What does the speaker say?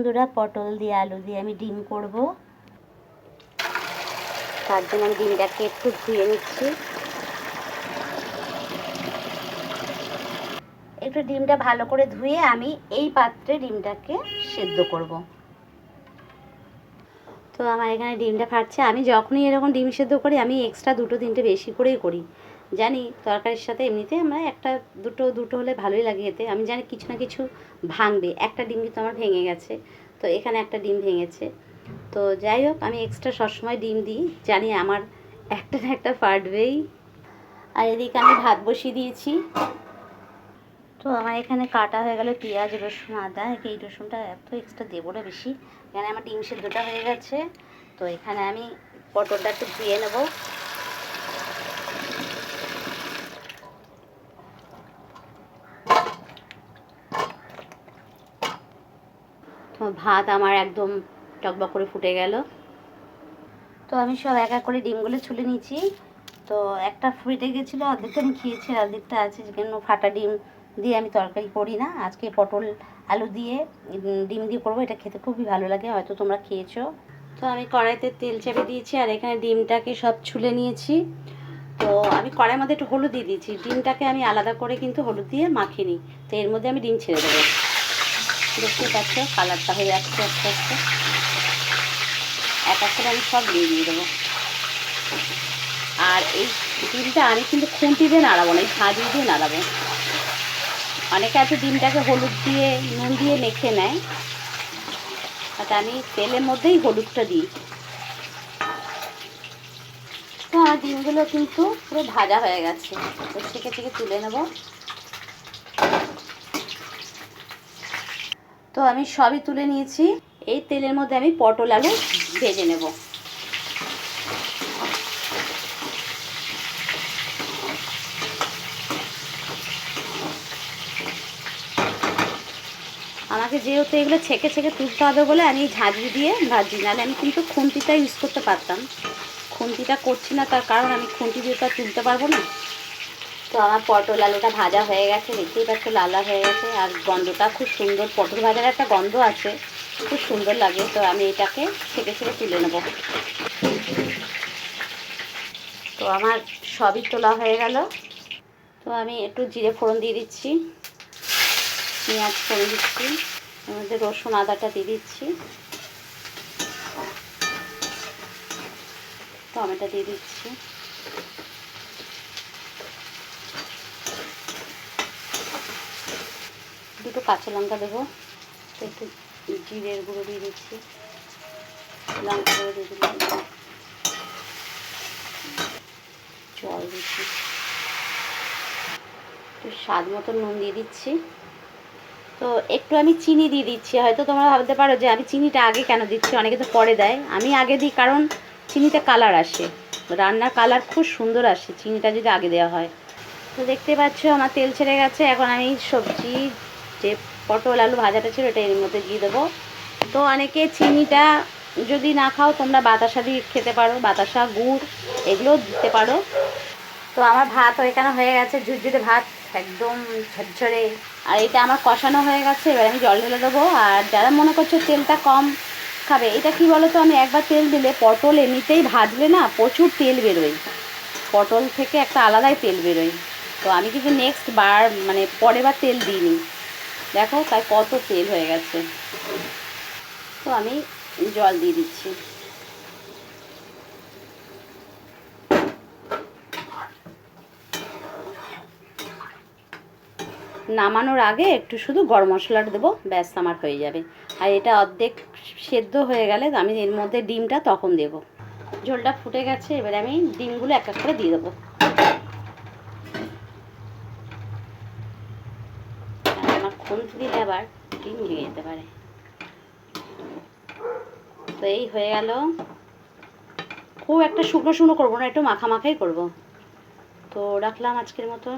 বন্ধুরা, পটল দিয়ে আলু দিয়ে আমি ডিম করব। তার জন্য আমি ডিমটাকে একটু ধুয়ে নিচ্ছি। একটু ডিমটা ভালো করে ধুয়ে আমি এই পাত্রে ডিমটাকে সেদ্ধ করব। তো আমার এখানে ডিমটা ফাটছে। আমি যখনই এরকম ডিম সেদ্ধ করি, আমি এক্সট্রা দুটো তিনটে বেশি করেই করি। জানি তরকারির সাথে এমনিতে আমরা একটা দুটো দুটো হলে ভালোই লাগে এতে। আমি জানি কিছু না কিছু ভাঙবে। একটা ডিম কিন্তু আমার ভেঙে গেছে। তো এখানে একটা ডিম ভেঙেছে। তো যাই হোক, আমি এক্সট্রা সবসময় ডিম দিই। জানি আমার একটা না একটা ফাটবেই। আর এদিকে আমি ভাত বসিয়ে দিয়েছি। তো আমার এখানে কাটা হয়ে গেল পেঁয়াজ, রসুন, আদা। এই রসুনটা এত এক্সট্রা দেবো না বেশি। এখানে আমার ডিম সেদ্ধটা হয়ে গেছে। তো এখানে আমি পটলটা একটু ধুয়ে নেব। ভাত আমার একদম টকবক করে ফুটে গেল। তো আমি সব এক এক করে ডিমগুলো ছুলে নিয়েছি। তো একটা ফুটে গেছিল, অর্ধেকটা আমি খেয়েছি অর্ধেকটা আছে যেখানে ফাটা ডিম দিয়ে আমি তরকারি করি না। আজকে পটল, আলু দিয়ে ডিম দিয়ে করব, এটা খেতে খুবই ভালো লাগে, হয়তো তোমরা খেয়েছো। তো আমি কড়াইতে তেল চেপে দিয়েছি, আর এখানে ডিমটাকে সব ছুলে নিয়েছি। তো আমি কড়াইয়ের মধ্যে একটু হলুদ দিয়ে দিয়েছি। ডিমটাকে আমি আলাদা করে কিন্তু হলুদ দিয়ে মাখিয়ে নিই। তো এর মধ্যে আমি ডিম ছেড়ে দেবো। দেখতে পাচ্ছ, কালারটা হয়ে যাচ্ছে আস্তে আস্তে। এক এক করে আমি সব দিয়ে দিয়ে দেবো। আর এই ডিমটা আমি কিন্তু খুন্তি দিয়ে নাড়াবো না, এই ভাজি দিয়ে নাড়াবো। অনেকে আছে ডিমটাকে হলুদ দিয়ে, নুন দিয়ে মেখে নেয়। আর আমি তেলের মধ্যেই হলুদটা দিই। তো আমার ডিমগুলো কিন্তু পুরো ভাজা হয়ে গেছে। থেকে থেকে তুলে নেব। তো আমি সবই তুলে নিয়েছি। এই তেলের মধ্যে আমি পটল আলু ভেজে নেব। আমাকে যেহেতু এগুলো ছেঁকে ছেঁকে তুলতে হবে বলে আমি ঝাঁঝরি দিয়ে ভাজি নাহলে আমি কিন্তু খুন্তিটা ইউজ করতে পারতাম। খুন্তিটা করছি না, তার কারণ আমি খুন্তি দিয়ে তো তুলতে পারব না। তো আমার পটল আলুটা ভাজা হয়ে গেছে, দেখতেই পাচ্ছ লাল হয়ে গেছে। আর গন্ধটা খুব সুন্দর, পটল ভাজার একটা গন্ধ আছে, খুব সুন্দর লাগে। তো আমি এটাকে ছেঁকে ছেঁকে তুলে নেব। তো আমার সবই তোলা হয়ে গেল। তো আমি একটু জিরে ফোড়ন দিয়ে দিচ্ছি, পেঁয়াজ ফোড়ন দিচ্ছি মধ্যে রসুন আদাটা দিয়ে দিচ্ছি। টমেটো দিয়ে দিচ্ছি। দুটো কাঁচা লঙ্কা দেবো। তো একটু জিরের গুঁড়ো দিয়ে দিচ্ছি। লঙ্কা গুঁড়ো দিয়ে দিলাম। জল দিচ্ছি। একটু স্বাদ মতো নুন দিয়ে দিচ্ছি। তো একটু আমি চিনি দিয়ে দিচ্ছি। হয়তো তোমরা ভাবতে পারো যে আমি চিনিটা আগে কেন দিচ্ছি? অনেকে তো পরে দেয়। আমি আগে দিই কারণ চিনিতে কালার আসে। রান্নার কালার খুব সুন্দর আসে। চিনিটা যদি আগে দেওয়া হয়। তো দেখতে পাচ্ছ আমার তেল ছেড়ে গেছে। এখন আমি সবজি যে পটল আলু ভাজাটা ছিল এটা এর মধ্যে দিয়ে দেবো। তো অনেকে চিনিটা যদি না খাও তোমরা বাতাসা দিয়ে খেতে পারো, বাতাসা, গুড়, এগুলোও দিতে পারো। তো আমার ভাত এখানে হয়ে গেছে, ঝুরঝুরে ভাত, একদম ঝরঝরে। আর এটা আমার কষানো হয়ে গেছে, এবার আমি জল ঢেলে দেবো। আর যারা মনে করছ তেলটা কম খাবে, এটা কি বলো তো আমি একবার তেল দিলে পটল এমনিতেই ভাজলে না প্রচুর তেল বেরোয়। পটল থেকে একটা আলাদাই তেল বেরোয়। তো আমি কিন্তু নেক্সট বার মানে পরের বার তেল দিইনি। দেখো তাই কত তেল হয়ে গেছে। তো আমি জল দিয়ে দিচ্ছি। নামানোর আগে একটু শুধু গরম মশলাটা দেবো, ব্যাস আমার হয়ে যাবে। আর এটা অর্ধেক সেদ্ধ হয়ে গেলে আমি এর মধ্যে ডিমটা তখন দেব। ঝোলটা ফুটে গেছে, এবারে আমি ডিমগুলো এক এক করে দিয়ে দেবো আর আমার খুন্তি দিলে আবার ডিম ভেঙে যেতে পারে। তো এই হয়ে গেল। খুব একটা শুকনো শুকনো করব না, একটু মাখা মাখাই করব। তো রাখলাম আজকের মতন।